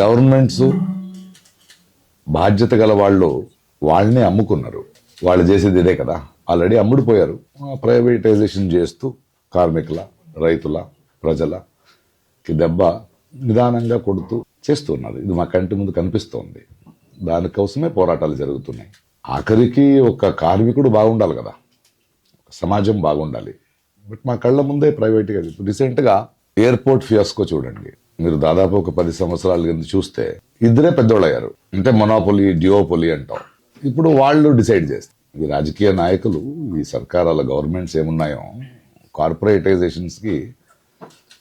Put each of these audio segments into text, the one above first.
Governments బాధ్యత గల వాళ్ళు వాళ్ళని అమ్ముకున్నారు. వాళ్ళు చేసేది ఇదే కదా. ఆల్రెడీ అమ్ముడిపోయారు. ప్రైవేటైజేషన్ చేస్తూ కార్మికుల రైతుల ప్రజలకి దెబ్బ నిదానంగా కొడుతూ చేస్తున్నారు. ఇది మా కంటి ముందు కనిపిస్తోంది. దానికోసమే పోరాటాలు జరుగుతున్నాయి. ఆఖరికి ఒక కార్మికుడు బాగుండాలి కదా. సమాజం బాగుండాలి. బట్ మా కళ్ళ ముందే ప్రైవేట్గా రీసెంట్గా ఎయిర్పోర్ట్ ఫియాస్కో చూడండి. మీరు దాదాపు ఒక పది సంవత్సరాల కింద చూస్తే ఇద్దరే పెద్దోళ్ళు అయ్యారు అంటే మొనోపొలి డియోపొలి అంటాం. ఇప్పుడు వాళ్ళు డిసైడ్ చేస్తారు. ఈ రాజకీయ నాయకులు ఈ సర్కారాల గవర్నమెంట్స్ ఏమున్నాయో కార్పొరేటైజేషన్స్కి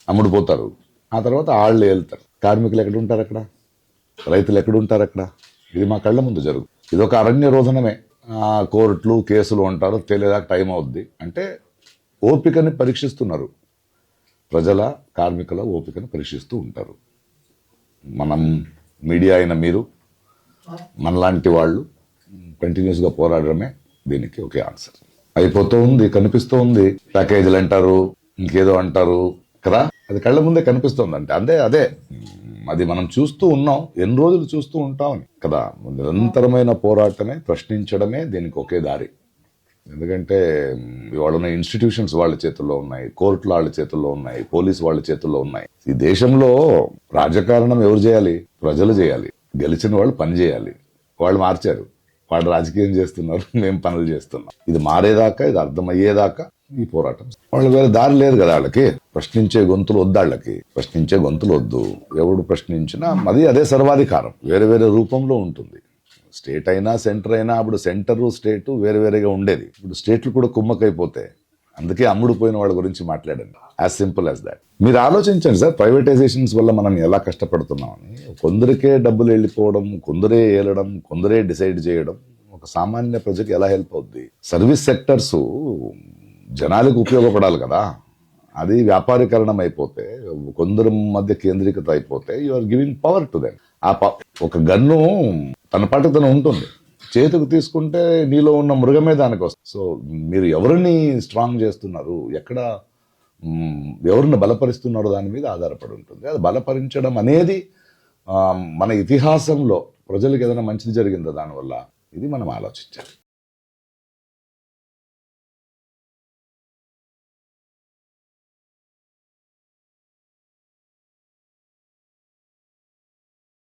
అమ్ముడుపోతారు. ఆ తర్వాత వాళ్ళు వెళ్తారు కార్మికులు ఎక్కడ ఉంటారు అక్కడ? రైతులు ఎక్కడ ఉంటారు అక్కడ? ఇది మా కళ్ళ ముందు జరుగు ఇది ఒక అరణ్య రోధనమే ఆ, కోర్టులు కేసులు ఉంటారు తెలియదాకా టైం అవుద్ది. అంటే ఓపికని పరీక్షిస్తున్నారు. ప్రజల కార్మికుల ఓపికను పరీక్షిస్తూ ఉంటారు. మనం మీడియా అయిన మీరు మనలాంటి వాళ్ళు కంటిన్యూస్గా పోరాడడమే దీనికి ఒకే ఆన్సర్. అయిపోతూ ఉంది కనిపిస్తూ ఉంది. ప్యాకేజీలు అంటారు ఇంకేదో అంటారు కదా? అది కళ్ళ ముందే కనిపిస్తుంది అంటే అదే. అదే అది మనం చూస్తూ ఉన్నాం ఎన్ని రోజులు చూస్తూ ఉంటాం కదా? నిరంతరమైన పోరాటమే ప్రశ్నించడమే దీనికి ఒకే దారి. ఎందుకంటే ఇవాళ ఉన్న ఇన్స్టిట్యూషన్స్ వాళ్ళ చేతుల్లో ఉన్నాయి కోర్టులు వాళ్ళ చేతుల్లో ఉన్నాయి పోలీస్ వాళ్ళ చేతుల్లో ఉన్నాయి. ఈ దేశంలో రాజకారణం ఎవరు చేయాలి? ప్రజలు చేయాలి. గెలిచిన వాళ్ళు పని చేయాలి. వాళ్ళు మార్చారు. వాళ్ళు రాజకీయం చేస్తున్నారు మేము పనులు చేస్తున్నాం. ఇది మారేదాకా ఇది అర్థమయ్యేదాకా ఈ పోరాటం. వాళ్ళు వేరే దారి లేదు కదా వాళ్ళకి. ప్రశ్నించే గొంతులు వద్దు వాళ్ళకి. ప్రశ్నించే గొంతులు వద్దు. ఎవడు ప్రశ్నించినా అది అదే సర్వాధికారం. వేరే వేరే రూపంలో ఉంటుంది. స్టేట్ అయినా సెంటర్ అయినా అప్పుడు సెంటరు స్టేటు వేరు వేరేగా ఉండేది. ఇప్పుడు స్టేట్లు కూడా కుమ్మకైపోతాయి అందుకే అమ్ముడు పోయిన వాళ్ళ గురించి మాట్లాడండి. యాజ్ సింపుల్ యాజ్ దాట్ మీరు ఆలోచించండి సార్ ప్రైవేటైజేషన్స్ వల్ల మనం ఎలా కష్టపడుతున్నామని. కొందరికే డబ్బులు వెళ్ళిపోవడం కొందరే ఏలడం కొందరే డిసైడ్ చేయడం ఒక సామాన్య ప్రజకి ఎలా హెల్ప్ అవుద్ది? సర్వీస్ సెక్టర్స్ జనాలకు ఉపయోగపడాలి కదా. అది వ్యాపారీకరణం అయిపోతే కొందరు మధ్య కేంద్రీకృత అయిపోతే you are giving power to them ఆ ప- ఒక గన్ను తన పాటు తను ఉంటుంది. చేతికి తీసుకుంటే నీలో ఉన్న మృగమే దానికి వస్తుంది సో మీరు ఎవరిని స్ట్రాంగ్ చేస్తున్నారు? ఎక్కడ ఎవరిని బలపరుస్తున్నారో దాని మీద ఆధారపడి ఉంటుంది. అది బలపరించడం అనేది మన ఇతిహాసంలో ప్రజలకు ఏదైనా మంచిది జరిగిందా దానివల్ల? ఇది మనం ఆలోచించాలి.